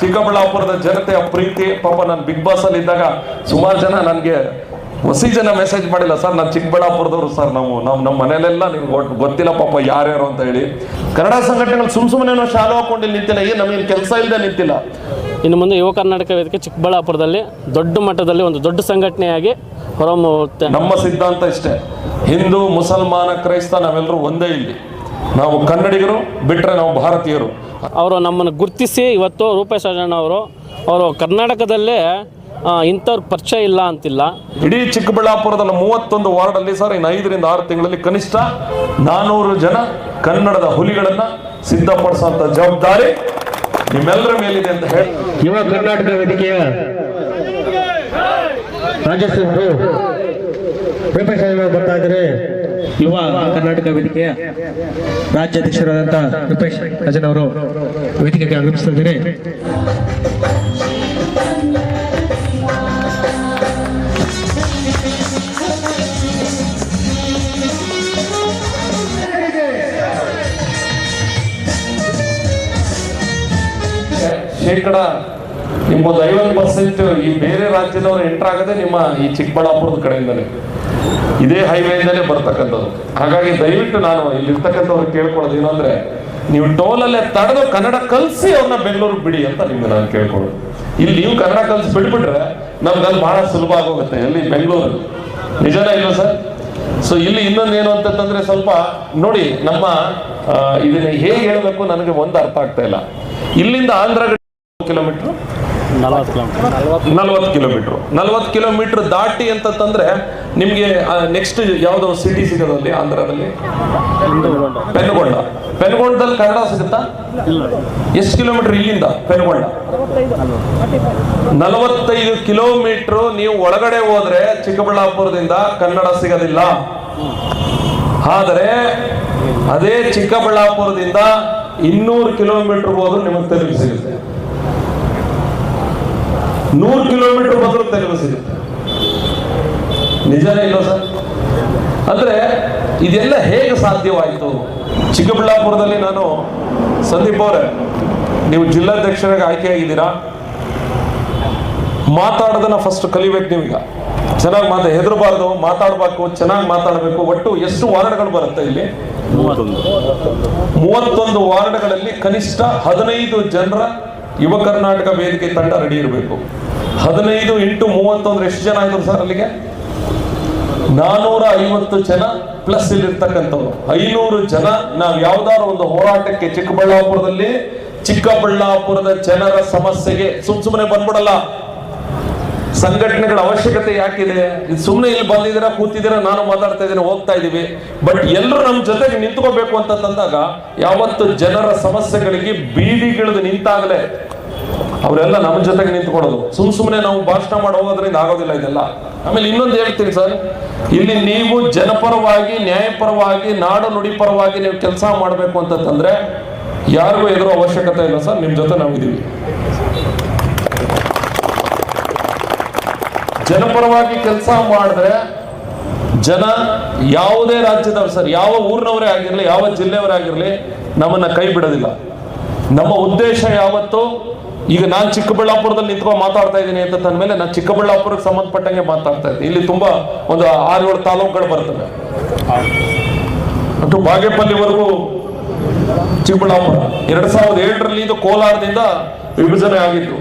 ಚಿಕ್ಕಬಳ್ಳಾಪುರದ ಜನತೆಯ ಪ್ರೀತಿ ಪಾಪ ನಾನು ಬಿಗ್ ಬಾಸ್ ಅಲ್ಲಿ ಇದ್ದಾಗ ಸುಮಾರು ಜನ ನನಗೆ ಹೊಸಿ ಜನ ಮೆಸೇಜ್ ಮಾಡಿಲ್ಲ ಸರ್ ನಾನು ಚಿಕ್ಕಬಳ್ಳಾಪುರದವರು ಸರ್ ನಾವು ನಮ್ಮ ನಮ್ಮ ಮನೇಲೆಲ್ಲ ನಿಮ್ಗೆ ಗೊತ್ತಿಲ್ಲ ಪಾಪ ಯಾರ್ಯಾರು ಅಂತ ಹೇಳಿ. ಕನ್ನಡ ಸಂಘಟನೆಗಳು ಸುಮ್ ಸುಮ್ಮನೆ ನಾವು ಶಾಲೆ ಹಾಕೊಂಡು ನಿಂತಿಲ್ಲ ಏನು ನಮಗೆ ಕೆಲಸ ಇಲ್ಲದೆ ನಿಂತಿಲ್ಲ. ಇನ್ನು ಮುಂದೆ ಯುವ ಕರ್ನಾಟಕ ವೇದಿಕೆ ಚಿಕ್ಕಬಳ್ಳಾಪುರದಲ್ಲಿ ದೊಡ್ಡ ಮಟ್ಟದಲ್ಲಿ ಒಂದು ದೊಡ್ಡ ಸಂಘಟನೆಯಾಗಿ ಹೊರಹೊಮ್ಮುತ್ತೆ. ನಮ್ಮ ಸಿದ್ಧಾಂತ ಇಷ್ಟೇ. ಹಿಂದೂ ಮುಸಲ್ಮಾನ ಕ್ರೈಸ್ತ ನಾವೆಲ್ಲರೂ ಒಂದೇ ಇಲ್ಲಿ. ನಾವು ಕನ್ನಡಿಗರು ಬಿಟ್ರೆ ನಾವು ಭಾರತೀಯರು. ಅವರು ನಮ್ಮನ್ನು ಗುರುತಿಸಿ ಇವತ್ತು ರೂಪೇಶ್ ರಾಜಣ್ಣ ಅವರು ಅವರು ಕರ್ನಾಟಕದಲ್ಲೇ ಇಂಥವ್ರ ಪರಿಚಯ ಇಲ್ಲ ಅಂತಿಲ್ಲ. ಇಡೀ ಚಿಕ್ಕಬಳ್ಳಾಪುರದಲ್ಲಿ ಮೂವತ್ತೊಂದು ವಾರ್ಡಲ್ಲಿ ಸರ್ ಇನ್ನು ಐದರಿಂದ ಆರು ತಿಂಗಳಲ್ಲಿ ಕನಿಷ್ಠ ನಾನೂರು ಜನ ಕನ್ನಡದ ಹುಲಿಗಳನ್ನ ಸಿದ್ಧಪಡಿಸುವಂತ ಜವಾಬ್ದಾರಿ ನಿಮ್ಮೆಲ್ಲರ ಮೇಲಿದೆ ಅಂತ ಹೇಳಿ. ಯುವ ಕರ್ನಾಟಕ ವೇದಿಕೆಯ ರಾಜ್ಯಸಭರು ರೂಪೇಶ್ ಬರ್ತಾ ಇದ್ದಾರೆ. ಯುವ ಕರ್ನಾಟಕ ವೇದಿಕೆಯ ರಾಜ್ಯಾಧ್ಯಕ್ಷರಾದಂಥ ರೂಪೇಶ್ ರಾಜನ್ ಅವರು ವೇದಿಕೆಗೆ ಆಗಮಿಸ್ತಿದ್ದೇನೆ ಶೇಕಡ ನಿಮ್ಗೊಂದು ಐವತ್ತು ಪರ್ಸೆಂಟ್ ಈ ಬೇರೆ ರಾಜ್ಯದವರು ಎಂಟರ್ ಆಗದೆ ನಿಮ್ಮ ಈ ಚಿಕ್ಕಬಳ್ಳಾಪುರದ ಕಡೆಯಿಂದಲೇ ಇದೇ ಹೈವೇಯಿಂದಲೇ ಬರ್ತಕ್ಕಂಥದ್ದು. ಹಾಗಾಗಿ ದಯವಿಟ್ಟು ನಾನು ಇಲ್ಲಿರ್ತಕ್ಕಂಥವ್ರು ಕೇಳ್ಕೊಳ್ಳೋದು ಏನಂದ್ರೆ, ನೀವು ಟೋಲಲ್ಲೇ ತಡೆದು ಕನ್ನಡ ಕಲಿಸಿ ಅವ್ರನ್ನ ಬೆಂಗಳೂರಿಗೆ ಬಿಡಿ ಅಂತ ನಿಮ್ಗೆ ನಾನು ಕೇಳ್ಕೊಳ್ಳೋದು. ಇಲ್ಲಿ ನೀವು ಕನ್ನಡ ಕಲಿಸಿ ಬಿಟ್ಬಿಟ್ರೆ ನಮ್ಗಲ್ಲಿ ಬಹಳ ಸುಲಭ ಆಗೋಗುತ್ತೆ, ಎಲ್ಲಿ? ಬೆಂಗಳೂರು. ನಿಜನೇ ಇಲ್ಲ ಸರ್? ಸೊ ಇಲ್ಲಿ ಇನ್ನೊಂದು ಏನು ಅಂತಂದ್ರೆ ಸ್ವಲ್ಪ ನೋಡಿ, ನಮ್ಮ ಇದನ್ನ ಹೇಗೆ ಹೇಳಬೇಕು ನನಗೆ ಒಂದು ಅರ್ಥ ಆಗ್ತಾ ಇಲ್ಲ. ಇಲ್ಲಿಂದ ಆಂಧ್ರ ಕಿಲೋಮೀಟರ್ ನಲವತ್ತು ಕಿಲೋಮೀಟರ್ ನಲ್ವತ್ತು ಕಿಲೋಮೀಟರ್ ದಾಟಿ ಅಂತಂದ್ರೆ ನಿಮ್ಗೆ ನೆಕ್ಸ್ಟ್ ಯಾವ್ದೋ ಸಿಟಿ ಸಿಗೋದಲ್ಲಿ ಆಂಧ್ರದಲ್ಲಿ? ಪೆನ್ಗೊಂಡ ಪೆನ್ಗೊಂಡದಲ್ಲಿ ಕನ್ನಡ ಸಿಗುತ್ತಾ? ಎಷ್ಟು ಕಿಲೋಮೀಟರ್ ಇಲ್ಲಿಂದ ಪೆನ್ಗೊಂಡ ನಲವತ್ತೈದು ಕಿಲೋಮೀಟರ್ ನೀವು ಒಳಗಡೆ ಹೋದ್ರೆ ಚಿಕ್ಕಬಳ್ಳಾಪುರದಿಂದ ಕನ್ನಡ ಸಿಗೋದಿಲ್ಲ. ಆದರೆ ಅದೇ ಚಿಕ್ಕಬಳ್ಳಾಪುರದಿಂದ ಇನ್ನೂರು ಕಿಲೋಮೀಟರ್ ಹೋದ್ರೂ ನಿಮಗೆ ತೆಲುಗು ಸಿಗುತ್ತೆ. ನೂರು ಕಿಲೋಮೀಟರ್ ಮೊದಲು ತೆಲುಗು ಸಿಗುತ್ತೆ ನಿಜನೇ ಇಲ್ಲ ಸರ್? ಅಂದ್ರೆ ಇದೆಲ್ಲ ಹೇಗೆ ಸಾಧ್ಯವಾಯಿತು? ಚಿಕ್ಕಬಳ್ಳಾಪುರದಲ್ಲಿ ನಾನು ಸಂದೀಪ್ ಅವರೇ, ನೀವು ಜಿಲ್ಲಾಧ್ಯಕ್ಷರಾಗಿ ಆಯ್ಕೆಯಾಗಿದ್ದೀರಾ? ಮಾತಾಡೋದನ್ನ ಫಸ್ಟ್ ಕಲಿಬೇಕು ನೀವೀಗ. ಚೆನ್ನಾಗಿ ಮಾತಾ, ಹೆದರಬಾರ್ದು, ಮಾತಾಡಬೇಕು, ಚೆನ್ನಾಗಿ ಮಾತಾಡಬೇಕು, ಒಟ್ಟು ಎಷ್ಟು ವಾರ್ಡ್ಗಳು ಬರುತ್ತೆ ಇಲ್ಲಿ? ಮೂವತ್ತೊಂದು ವಾರ್ಡ್ಗಳಲ್ಲಿ ಕನಿಷ್ಠ ಹದಿನೈದು ಜನರ ಯುವ ಕರ್ನಾಟಕ ವೇದಿಕೆ ತಂಡ ರೆಡಿ ಇರಬೇಕು. ಹದಿನೈದು ಇಂಟು ಅಂದ್ರೆ ಎಷ್ಟು ಜನ ಆಯ್ತು ಸರ್ ಅಲ್ಲಿಗೆ? ನಾನೂರ ಐವತ್ತು ಜನ ಪ್ಲಸ್ ಇಲ್ಲಿರ್ತಕ್ಕಂಥವ್ರು. ಐನೂರು ಜನ ನಾವು ಯಾವ್ದಾದ್ರು ಒಂದು ಹೋರಾಟಕ್ಕೆ ಚಿಕ್ಕಬಳ್ಳಾಪುರದಲ್ಲಿ ಚಿಕ್ಕಬಳ್ಳಾಪುರದ ಜನರ ಸಮಸ್ಯೆಗೆ ಸುಮ್ ಸುಮ್ಮನೆ ಬಂದ್ಬಿಡಲ್ಲ. ಸಂಘಟನೆಗಳ ಅವಶ್ಯಕತೆ ಯಾಕಿದೆ? ಸುಮ್ಮನೆ ಇಲ್ಲಿ ಬಂದಿದ್ದೀರಾ, ಕೂತಿದ್ದೀರಾ, ನಾನು ಮಾತಾಡ್ತಾ ಇದ್ದೀನಿ, ಹೋಗ್ತಾ ಇದೀವಿ ಬಟ್ ಎಲ್ಲರೂ ನಮ್ಮ ಜೊತೆಗೆ ನಿಂತ್ಕೋಬೇಕು ಅಂತ ತಂದಾಗ ಯಾವತ್ತು ಜನರ ಸಮಸ್ಯೆಗಳಿಗೆ ಬೀದಿಗಿಳಿದು ನಿಂತಾಗಲೇ ಅವರೆಲ್ಲ ನಮ್ಮ ಜೊತೆಗೆ ನಿಂತ್ಕೊಳ್ಳೋದು. ಸುಮ್ ಸುಮ್ಮನೆ ನಾವು ಭಾಷಣ ಮಾಡಿ ಹೋಗೋದ್ರಿಂದ ಆಗೋದಿಲ್ಲ ಇದೆಲ್ಲ. ಆಮೇಲೆ ಇನ್ನೊಂದು ಹೇಳ್ತೀನಿ ಸರ್. ಇಲ್ಲಿ ನೀವು ಜನಪರವಾಗಿ, ನ್ಯಾಯಪರವಾಗಿ, ನಾಡು ನುಡಿ ಪರವಾಗಿ ನೀವು ಕೆಲಸ ಮಾಡಬೇಕು ಅಂತಂದ್ರೆ ಯಾರಿಗೂ ಎದುರು ಅವಶ್ಯಕತೆ ಇಲ್ಲ ಸರ್. ನಿಮ್ಮ ಜೊತೆ ನಾವಿದ್ದೀವಿ ಜನಪರವಾಗಿ ಕೆಲಸ ಮಾಡಿದ್ರೆ ಜನ ಯಾವುದೇ ರಾಜ್ಯದವ್ರು ಸರ್, ಯಾವ ಊರಿನವರೇ ಆಗಿರಲಿ, ಯಾವ ಜಿಲ್ಲೆಯವರೇ ಆಗಿರಲಿ ನಮ್ಮನ್ನ ಕೈ ಬಿಡೋದಿಲ್ಲ. ನಮ್ಮ ಉದ್ದೇಶ ಯಾವತ್ತು ಈಗ ನಾನು ಚಿಕ್ಕಬಳ್ಳಾಪುರದಲ್ಲಿ ನಿಂತ್ಕೊಂಡು ಮಾತಾಡ್ತಾ ಇದ್ದೀನಿ ಅಂತ ಅಂದ್ಮೇಲೆ ನಾನು ಚಿಕ್ಕಬಳ್ಳಾಪುರಕ್ಕೆ ಸಂಬಂಧಪಟ್ಟಂಗೆ ಮಾತಾಡ್ತಾ ಇದ್ದೀನಿ ಇಲ್ಲಿ ತುಂಬಾ ಒಂದು ಆರು ಏಳು ತಾಲೂಕುಗಳು ಬರ್ತವೆ. ಮತ್ತು ಬಾಗೇಪಲ್ಲಿವರೆಗೂ ಚಿಕ್ಕಬಳ್ಳಾಪುರ. ಎರಡ್ ಸಾವಿರದ ಏಳರಲ್ಲಿ ಇದು ಕೋಲಾರದಿಂದ ವಿಭಜನೆ ಆಗಿತ್ತು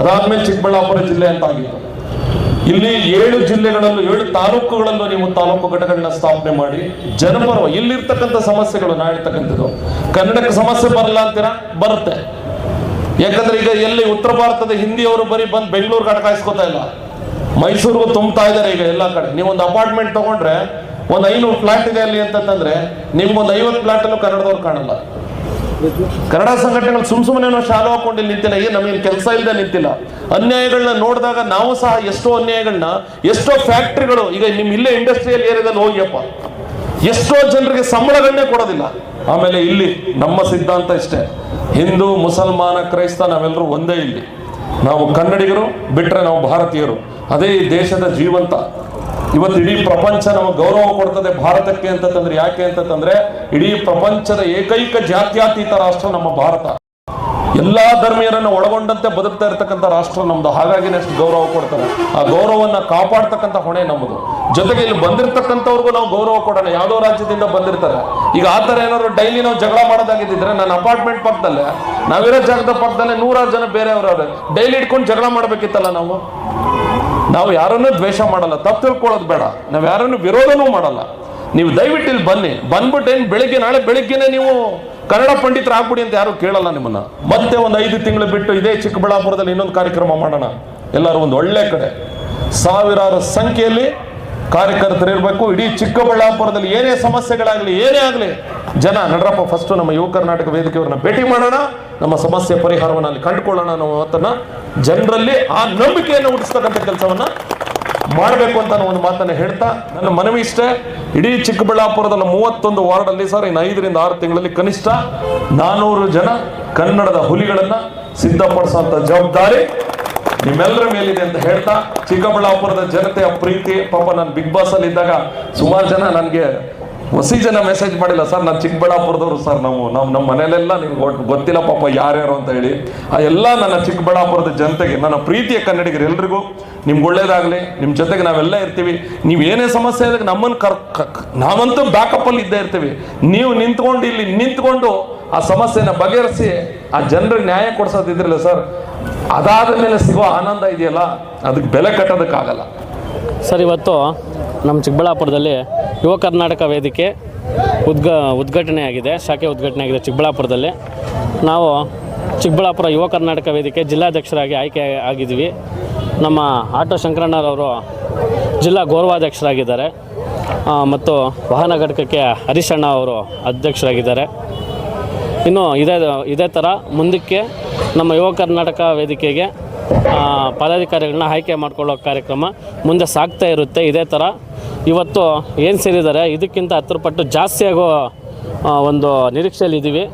ಅದಾದ್ಮೇಲೆ ಚಿಕ್ಕಬಳ್ಳಾಪುರ ಜಿಲ್ಲೆ ಅಂತ ಆಗಿತ್ತು ಇಲ್ಲಿ ಏಳು ಜಿಲ್ಲೆಗಳಲ್ಲೂ ಏಳು ತಾಲೂಕುಗಳಲ್ಲೂ ನೀವು ತಾಲೂಕು ಘಟಕಗಳನ್ನ ಸ್ಥಾಪನೆ ಮಾಡಿ, ಜನಪರ ಇಲ್ಲಿರ್ತಕ್ಕಂಥ ಸಮಸ್ಯೆಗಳು ನಾ ಹೇಳ್ತಕ್ಕಂಥದ್ದು ಕನ್ನಡಕ್ಕೆ ಸಮಸ್ಯೆ ಬರಲ್ಲ ಅಂತೀರಾ? ಬರುತ್ತೆ. ಯಾಕಂದ್ರೆ ಈಗ ಎಲ್ಲಿ ಉತ್ತರ ಭಾರತದ ಹಿಂದಿಯವರು ಬರೀ ಬಂದು ಕಡೆ ಕಾಯಿಸ್ಕೊತಾ ಇಲ್ಲ. ಮೈಸೂರಿಗೂ ತುಂಬ್ತಾ ಇದ್ದಾರೆ ಈಗ ಎಲ್ಲ ಕಡೆ. ನೀವು ಒಂದು ಅಪಾರ್ಟ್ಮೆಂಟ್ ತಗೊಂಡ್ರೆ ಒಂದು ಐನೂರು ಫ್ಲಾಟ್ ಇದೆ ಅಲ್ಲಿ ಅಂತಂದ್ರೆ ನಿಮ್ಗೊಂದು ಐವತ್ತು ಫ್ಲಾಟ್ ಅಲ್ಲೂ ಕನ್ನಡದವ್ರು ಕಾಣಲ್ಲ. ಕನ್ನಡ ಸಂಘಟನೆಗಳು ಸುಮ್ ಸುಮ್ಮನೆ ನಾವು ಶಾಲೆ ಹಾಕೊಂಡು ನಿಂತಿಲ್ಲ. ಏನ್ ನಮಗೆ ಕೆಲಸ ಇಲ್ಲದೆ ನಿಂತಿಲ್ಲ. ಅನ್ಯಾಯಗಳನ್ನ ನೋಡಿದಾಗ ನಾವು ಸಹ ಎಷ್ಟೋ ಅನ್ಯಾಯಗಳನ್ನ ಎಷ್ಟೋ ಫ್ಯಾಕ್ಟ್ರಿಗಳು ಈಗ ನಿಮ್ ಇಲ್ಲೇ ಇಂಡಸ್ಟ್ರಿಯಲ್ ಏರಿಯಾದಲ್ಲಿ ಹೋಗಿಯಪ್ಪ. ಎಷ್ಟೋ ಜನರಿಗೆ ಸಂಬಳಗಳನ್ನೇ ಕೊಡೋದಿಲ್ಲ. ಆಮೇಲೆ ಇಲ್ಲಿ ನಮ್ಮ ಸಿದ್ಧಾಂತ ಇಷ್ಟೇ. ಹಿಂದೂ, ಮುಸಲ್ಮಾನ, ಕ್ರೈಸ್ತ ನಾವೆಲ್ಲರೂ ಒಂದೇ ಇಲ್ಲಿ. ನಾವು ಕನ್ನಡಿಗರು ಬಿಟ್ರೆ ನಾವು ಭಾರತೀಯರು. ಅದೇ ಈ ದೇಶದ ಜೀವಂತ. ಇವತ್ತು ಇಡೀ ಪ್ರಪಂಚ ನಮಗೆ ಗೌರವ ಕೊಡ್ತದೆ ಭಾರತಕ್ಕೆ ಅಂತಂದ್ರೆ ಯಾಕೆ ಅಂತಂದ್ರೆ ಇಡೀ ಪ್ರಪಂಚದ ಏಕೈಕ ಜಾತ್ಯಾತೀತ ರಾಷ್ಟ್ರ ನಮ್ಮ ಭಾರತ. ಎಲ್ಲಾ ಧರ್ಮೀಯರನ್ನು ಒಳಗೊಂಡಂತೆ ಬದುಕ್ತಾ ಇರತಕ್ಕಂಥ ರಾಷ್ಟ್ರ ನಮ್ದು. ಹಾಗಾಗಿನೇ ಗೌರವ ಕೊಡ್ತಾರೆ. ಆ ಗೌರವವನ್ನ ಕಾಪಾಡ್ತಕ್ಕಂಥ ಹೊಣೆ ನಮ್ಮದು. ಜೊತೆಗೆ ಇಲ್ಲಿ ಬಂದಿರ್ತಕ್ಕಂಥವ್ರಿಗೂ ನಾವು ಗೌರವ ಕೊಡೋಣ. ಯಾವುದೋ ರಾಜ್ಯದಿಂದ ಬಂದಿರ್ತಾರೆ. ಈಗ ಆ ಥರ ಏನಾದ್ರು ಡೈಲಿ ನಾವು ಜಗಳ ಮಾಡೋದಾಗಿದ್ದಿದ್ರೆ ನನ್ನ ಅಪಾರ್ಟ್ಮೆಂಟ್ ಪಕ್ಕದಲ್ಲೇ, ನಾವಿರೋ ಜಾಗದ ಪಕ್ಕದಲ್ಲೇ ನೂರಾರು ಜನ ಬೇರೆಯವ್ರವ್ರೆ ಡೈಲಿ ಇಟ್ಕೊಂಡು ಜಗಳ ಮಾಡ್ಬೇಕಿತ್ತಲ್ಲ ನಾವು? ನಾವು ಯಾರನ್ನೂ ದ್ವೇಷ ಮಾಡಲ್ಲ, ತಪ್ಪು ತಿಳ್ಕೊಳ್ಳೋದು ಬೇಡ. ನಾವು ಯಾರನ್ನು ವಿರೋಧನೂ ಮಾಡಲ್ಲ. ನೀವು ದಯವಿಟ್ಟು ಇಲ್ಲಿ ಬನ್ನಿ. ಬಂದ್ಬಿಟ್ಟು ಏನು ಬೆಳಿಗ್ಗೆ, ನಾಳೆ ಬೆಳಿಗ್ಗೆನೆ ನೀವು ಕನ್ನಡ ಪಂಡಿತರು ಆಗ್ಬಿಡಿ ಅಂತ ಯಾರು ಕೇಳಲ್ಲ ನಿಮ್ಮನ್ನ. ಮತ್ತೆ ಒಂದು ಐದು ತಿಂಗಳು ಬಿಟ್ಟು ಇದೇ ಚಿಕ್ಕಬಳ್ಳಾಪುರದಲ್ಲಿ ಇನ್ನೊಂದು ಕಾರ್ಯಕ್ರಮ ಮಾಡೋಣ. ಎಲ್ಲರೂ ಒಂದು ಒಳ್ಳೆ ಕಡೆ. ಸಾವಿರಾರು ಸಂಖ್ಯೆಯಲ್ಲಿ ಕಾರ್ಯಕರ್ತರು ಇರಬೇಕು, ಇಡೀ ಚಿಕ್ಕಬಳ್ಳಾಪುರದಲ್ಲಿ ಏನೇ ಸಮಸ್ಯೆಗಳಾಗಲಿ, ಏನೇ ಆಗಲಿ, ಜನ ನಡ್ರಪ್ಪ ಫಸ್ಟ್ ನಮ್ಮ ಯುವ ಕರ್ನಾಟಕ ವೇದಿಕೆಯವ್ರನ್ನ ಭೇಟಿ ಮಾಡೋಣ, ನಮ್ಮ ಸಮಸ್ಯೆ ಪರಿಹಾರವನ್ನು ಅಲ್ಲಿ ಕಂಡುಕೊಳ್ಳೋಣ ಅನ್ನೋ ಮಾತನ್ನ ಜನರಲ್ಲಿ ಆ ನಂಬಿಕೆಯನ್ನು ಹುಟ್ಟಿಸ್ತಕ್ಕಂಥ ಕೆಲಸವನ್ನ ಮಾಡಬೇಕು ಅಂತ ನಾನು ಒಂದು ಮಾತನ್ನ ಹೇಳ್ತಾ, ನನ್ನ ಮನವಿ ಇಷ್ಟೇ, ಇಡೀ ಚಿಕ್ಕಬಳ್ಳಾಪುರದಲ್ಲಿ ಮೂವತ್ತೊಂದು ವಾರ್ಡಲ್ಲಿ ಸರ್, ಇನ್ನು ಐದರಿಂದ ಆರು ತಿಂಗಳಲ್ಲಿ ಕನಿಷ್ಠ ನಾನೂರು ಜನ ಕನ್ನಡದ ಹುಲಿಗಳನ್ನ ಸಿದ್ಧಪಡಿಸುವಂತ ಜವಾಬ್ದಾರಿ ನಿಮ್ಮೆಲ್ಲರ ಮೇಲಿದೆ ಅಂತ ಹೇಳ್ತಾ ಚಿಕ್ಕಬಳ್ಳಾಪುರದ ಜನತೆಯ ಪ್ರೀತಿ. ಪಾಪ ನಾನು ಬಿಗ್ ಬಾಸ್ ಅಲ್ಲಿ ಇದ್ದಾಗ ಸುಮಾರು ಜನ ನನಗೆ ಹೊಸಿ ಜನ ಮೆಸೇಜ್ ಮಾಡಿಲ್ಲ, ಸರ್, ನಾನು ಚಿಕ್ಕಬಳ್ಳಾಪುರದವರು, ಸರ್, ನಾವು ನಾವು ನಮ್ಮ ಮನೆಯಲ್ಲೆಲ್ಲ ನಿಮ್ಗೆ ಗೊತ್ತಿಲ್ಲ ಪಾಪ ಯಾರ್ಯಾರು ಅಂತ ಹೇಳಿ, ಆ ಎಲ್ಲ ನನ್ನ ಚಿಕ್ಕಬಳ್ಳಾಪುರದ ಜನತೆಗೆ, ನನ್ನ ಪ್ರೀತಿಯ ಕನ್ನಡಿಗರು ಎಲ್ರಿಗೂ, ನಿಮ್ಗೆ ಒಳ್ಳೇದಾಗಲಿ ನಿಮ್ಮ ಜೊತೆಗೆ ನಾವೆಲ್ಲ ಇರ್ತೀವಿ. ನೀವು ಏನೇ ಸಮಸ್ಯೆ ಇದ್ದಾಗ ನಮ್ಮನ್ನು ಕರ್ ನಾವಂತೂ ಬ್ಯಾಕಪ್ ಅಲ್ಲಿ ಇದ್ದೇ ಇರ್ತೀವಿ. ನೀವು ನಿಂತ್ಕೊಂಡು ಇಲ್ಲಿ ನಿಂತ್ಕೊಂಡು ಆ ಸಮಸ್ಯೆನ ಬಗೆಹರಿಸಿ, ಆ ಜನರಿಗೆ ನ್ಯಾಯ ಕೊಡ್ಸೋದಿದ್ರಲ್ಲ, ಸರ್. ಅದಾದ ಮೇಲೆ ಸಿಗೋ ಆನಂದ ಇದೆಯಲ್ಲ, ಅದಕ್ಕೆ ಬೆಲೆ ಕಟ್ಟೋದಕ್ಕಾಗಲ್ಲ. ಸರ್, ಇವತ್ತು ನಮ್ಮ ಚಿಕ್ಕಬಳ್ಳಾಪುರದಲ್ಲಿ ಯುವ ಕರ್ನಾಟಕ ವೇದಿಕೆ ಉದ್ಘ ಉದ್ಘಾಟನೆ ಆಗಿದೆ ಶಾಖೆ ಉದ್ಘಾಟನೆ ಆಗಿದೆ ಚಿಕ್ಕಬಳ್ಳಾಪುರದಲ್ಲಿ. ನಾವು ಚಿಕ್ಕಬಳ್ಳಾಪುರ ಯುವ ಕರ್ನಾಟಕ ವೇದಿಕೆ ಜಿಲ್ಲಾಧ್ಯಕ್ಷರಾಗಿ ಆಯ್ಕೆ ಆಗಿದ್ವಿ ನಮ್ಮ ಆಟೋ ಶಂಕರಣ್ಣರವರು ಜಿಲ್ಲಾ ಗೌರವಾಧ್ಯಕ್ಷರಾಗಿದ್ದಾರೆ. ಮತ್ತು ವಾಹನ ಘಟಕಕ್ಕೆ ಹರೀಶಣ್ಣ ಅವರು ಅಧ್ಯಕ್ಷರಾಗಿದ್ದಾರೆ. ಇನ್ನು ಇದೇ ಇದೇ ಥರ ಮುಂದಕ್ಕೆ ನಮ್ಮ ಯುವ ಕರ್ನಾಟಕ ವೇದಿಕೆಗೆ ಪದಾಧಿಕಾರಿಗಳನ್ನ ಆಯ್ಕೆ ಮಾಡ್ಕೊಳ್ಳೋ ಕಾರ್ಯಕ್ರಮ ಮುಂದೆ ಸಾಗ್ತಾ ಇರುತ್ತೆ. ಇದೇ ಥರ ಇವತ್ತು ಏನು ಸೇರಿದ್ದಾರೆ ಇದಕ್ಕಿಂತ ಹತ್ತು ಪಟ್ಟು ಜಾಸ್ತಿ ಆಗೋ ಒಂದು ನಿರೀಕ್ಷೆಯಲ್ಲಿ ಇದ್ದೀವಿ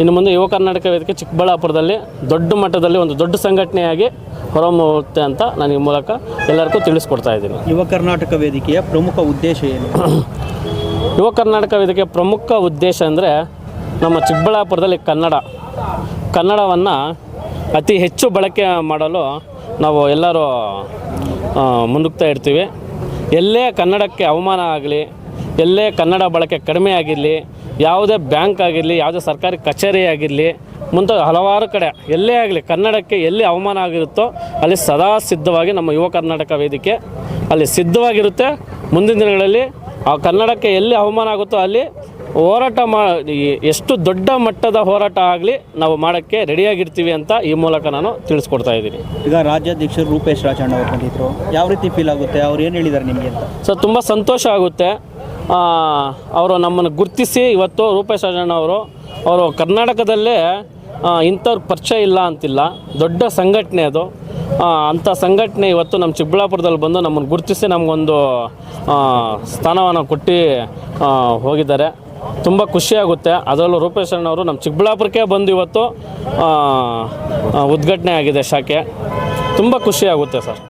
ಇನ್ನು ಮುಂದೆ ಯುವ ಕರ್ನಾಟಕ ವೇದಿಕೆ ಚಿಕ್ಕಬಳ್ಳಾಪುರದಲ್ಲಿ ದೊಡ್ಡ ಮಟ್ಟದಲ್ಲಿ ಒಂದು ದೊಡ್ಡ ಸಂಘಟನೆಯಾಗಿ ಹೊರಹೊಮ್ಮುತ್ತೆ ಅಂತ ನಾನು ಈ ಮೂಲಕ ಎಲ್ಲರಿಗೂ ತಿಳಿಸ್ಕೊಡ್ತಾ ಇದ್ದೀನಿ. ಯುವ ಕರ್ನಾಟಕ ವೇದಿಕೆಯ ಪ್ರಮುಖ ಉದ್ದೇಶ ಏನು? ಯುವ ಕರ್ನಾಟಕ ವೇದಿಕೆಯ ಪ್ರಮುಖ ಉದ್ದೇಶ ಅಂದರೆ ನಮ್ಮ ಚಿಕ್ಕಬಳ್ಳಾಪುರದಲ್ಲಿ ಕನ್ನಡ. ಕನ್ನಡವನ್ನು ಅತಿ ಹೆಚ್ಚು ಬಳಕೆ ಮಾಡಲು ನಾವು ಎಲ್ಲರೂ ಮುಂದುಕ್ತಾ ಇರ್ತೀವಿ. ಎಲ್ಲೇ ಕನ್ನಡಕ್ಕೆ ಅವಮಾನ ಆಗಲಿ, ಎಲ್ಲೇ ಕನ್ನಡ ಬಳಕೆ ಕಡಿಮೆ ಆಗಿರಲಿ, ಯಾವುದೇ ಬ್ಯಾಂಕ್ ಆಗಿರಲಿ, ಯಾವುದೇ ಸರ್ಕಾರಿ ಕಚೇರಿ ಆಗಿರಲಿ ಮುಂತಾದ ಹಲವಾರು ಕಡೆ ಎಲ್ಲೇ ಆಗಲಿ, ಕನ್ನಡಕ್ಕೆ ಎಲ್ಲಿ ಅವಮಾನ ಆಗಿರುತ್ತೋ ಅಲ್ಲಿ ಸದಾ ಸಿದ್ಧವಾಗಿ ನಮ್ಮ ಯುವ ಕರ್ನಾಟಕ ವೇದಿಕೆ ಅಲ್ಲಿ ಸಿದ್ಧವಾಗಿರುತ್ತೆ. ಮುಂದಿನ ದಿನಗಳಲ್ಲಿ ಆ ಕನ್ನಡಕ್ಕೆ ಎಲ್ಲಿ ಅವಮಾನ ಆಗುತ್ತೋ ಅಲ್ಲಿ ಹೋರಾಟ ಮಾ ಎಷ್ಟು ದೊಡ್ಡ ಮಟ್ಟದ ಹೋರಾಟ ಆಗಲಿ ನಾವು ಮಾಡೋಕ್ಕೆ ರೆಡಿಯಾಗಿರ್ತೀವಿ ಅಂತ ಈ ಮೂಲಕ ನಾನು ತಿಳಿಸ್ಕೊಡ್ತಾ ಇದ್ದೀನಿ. ಈಗ ರಾಜ್ಯಾಧ್ಯಕ್ಷರು ರೂಪೇಶ್ ರಾಜಣ್ಣ ಅವರು ಬಂದಿದ್ರು. ಯಾವ ರೀತಿ ಫೀಲ್ ಆಗುತ್ತೆ? ಅವ್ರು ಏನು ಹೇಳಿದ್ದಾರೆ ನಿಮಗೆ ಅಂತ? ಸೊ ತುಂಬ ಸಂತೋಷ ಆಗುತ್ತೆ. ಅವರು ನಮ್ಮನ್ನು ಗುರುತಿಸಿ ಇವತ್ತು ರೂಪೇಶ್ ರಾಜಣ್ಣ ಅವರು ಅವರು ಕರ್ನಾಟಕದಲ್ಲೇ ಇಂಥವ್ರ ಪರಿಚಯ ಇಲ್ಲ ಅಂತಿಲ್ಲ. ದೊಡ್ಡ ಸಂಘಟನೆ ಅದು. ಅಂಥ ಸಂಘಟನೆ ಇವತ್ತು ನಮ್ಮ ಚಿಕ್ಕಬಳ್ಳಾಪುರದಲ್ಲಿ ಬಂದು ನಮ್ಮನ್ನು ಗುರುತಿಸಿ ನಮಗೊಂದು ಸ್ಥಾನವನ್ನು ಕೊಟ್ಟು ಹೋಗಿದ್ದಾರೆ. ತುಂಬ ಖುಷಿಯಾಗುತ್ತೆ. ಅದರಲ್ಲೂ ರೂಪೇಶ್ ಅಣ್ಣವರು ನಮ್ಮ ಚಿಕ್ಕಬಳ್ಳಾಪುರಕ್ಕೆ ಬಂದು ಇವತ್ತು ಉದ್ಘಾಟನೆ ಆಗಿದೆ ಶಾಖೆ. ತುಂಬ ಖುಷಿಯಾಗುತ್ತೆ ಸರ್.